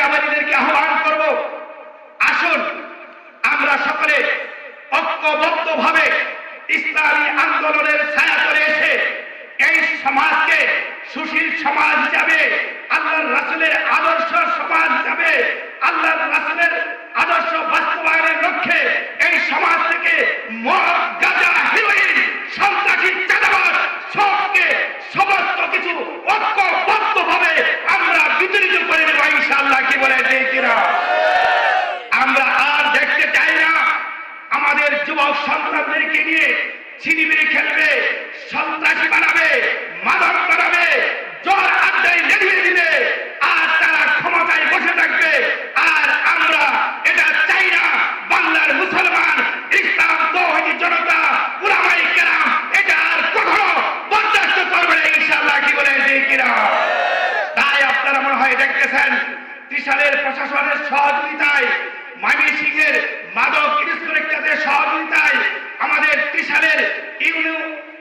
জায়গাবাদীদেরকে আহ্বান করব। আসুন, আমরা সকলে ঐক্যবদ্ধ ভাবে ইসলামী আন্দোলনের ছায়া করে এসে এই সমাজকে সুশীল সমাজ যাবে আল্লাহর রাসুলের আদর্শ সমাজ যাবে আল্লাহর রাসুলের আদর্শ বাস্তবায়নের লক্ষ্যে এই সমাজ থেকে মদ গাঁজা হিরোইন সন্ত্রাসী চাঁদাবাদ সবকে সমস্ত কিছু ঐক্যবদ্ধভাবে আমরা বিতরিত করে দেবো ইনশাআল্লাহ কি বলে যে কিনা আমরা আর দেখতে চাই না যুবক সন্তানদেরকে নিয়ে খেলবে, সন্ত্রাসী বানাবে, মাদক বানাবে জল আড্ডায় দিবে। আর তারা ক্ষমতায় বসে থাকবে। আর আমরা এটা চাই না। বাংলার মুসলমান, ইসলাম, তৌহিদি জনতা উলামাই কেরাম, এটা আর কখনো বরদাস্ত করবে না। ইনশাআল্লাহ, কি বলে তাই আপনারা মনে হয় দেখতেছেন ত্রিশালের প্রশাসনের সহযোগিতায় ময়মনসিংহের মাদক ইন্সপেক্টরের সহযোগিতায় আমাদের ত্রিশালের ইউনু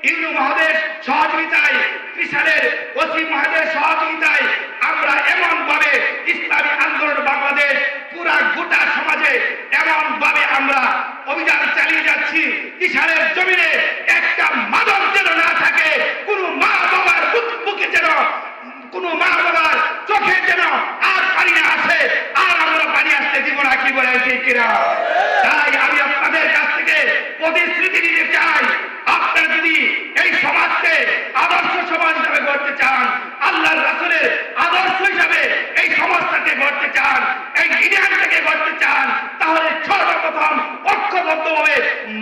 ইউনু মহোদয়ের সহযোগিতায় ত্রিশালের ওসি মহোদয়ের সহযোগিতায় আমরা এমন ভাবে ইসলামী আন্দোলন বাংলাদেশ পুরা গোটা সমাজে এমন ভাবে আমরা অভিযান চালিয়ে যাচ্ছি। ত্রিশালের জমিনে একটা মাদক যেন না থাকে কোনো মা বাবার বুক- বুকে যেন কোন মা বাবার চোখে যেন আর পানি না আসে আর আমরা পানি আসতে দিব না কি বলে ঠিক সমাজকে আদর্শ সমাজ হিসাবে গড়তে চান রাসুলের আদর্শ হিসাবে এই সমাজটাকে গড়তে চান, এই ইন্ডিয়ানটাকে গড়তে চান, তাহলে সর্বপ্রথম ঐক্যবদ্ধভাবে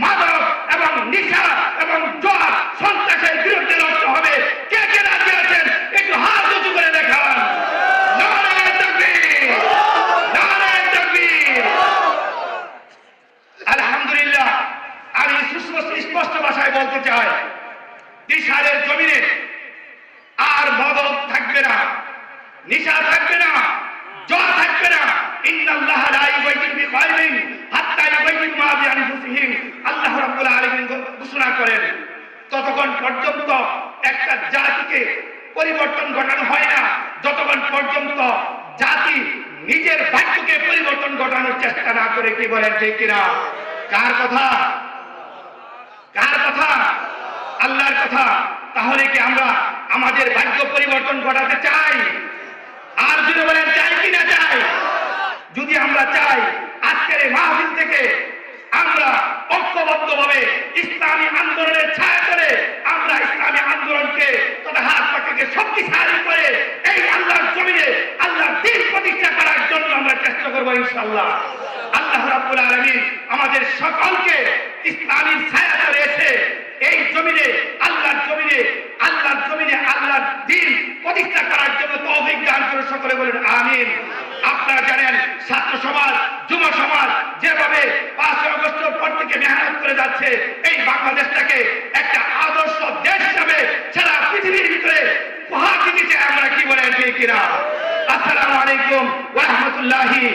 মাদক এবং নিশা সুস্পষ্ট ভাষায় বলতে চাই দিশারের জমিনে আর মদক থাকবে না, নিশা থাকবে না, জল থাকবে না। একটা জাতিকে পরিবর্তন ঘটানো হয় না। যতক্ষণ পর্যন্ত জাতি নিজের পরিবর্তন ঘটানোর চেষ্টা না করে, কি বলেন ঠিক কিনা? কার কথা? কার কথা? আল্লাহর কথা। তাহলে কি আমরা আমাদের ভাগ্য পরিবর্তন ঘটাতে চাই? আর যদি বলেন চাই কি না চাই? যদি আমরা চাই, আজকের এই মাহফিল থেকে আমরা ঐক্যবদ্ধভাবে ইসলামী আন্দোলনের ছায়া করে আমরা ইসলামী আন্দোলনকে তথা হাত পাকে শক্তিশালী করে এই আল্লাহর জমিনে আল্লাহ দিন প্রতিষ্ঠা করার জন্য আমরা চেষ্টা করব ইনশাল্লাহ আল্লাহ রাব্বুল আলামিন আমাদের সকলকে ইসলামী ছায়া জমিনে, আল্লাহর জমিনে আল্লাহর জমিনে আল্লাহর দিন প্রতিষ্ঠা করার জন্য তৌফিক দান করে সকলে বলেন, আমিন। আপনারা জানেন, ছাত্র সমাজ, যুব সমাজ যেভাবে পাঁচ আগস্টের পর থেকে মেহনত করে যাচ্ছে, এই বাংলাদেশটাকে একটা আদর্শ দেশ হিসাবে সারা পৃথিবীর ভিতরে চাই আমরা কি বলেন কিনা? আসসালামু আলাইকুম ওয়া রাহমাতুল্লাহি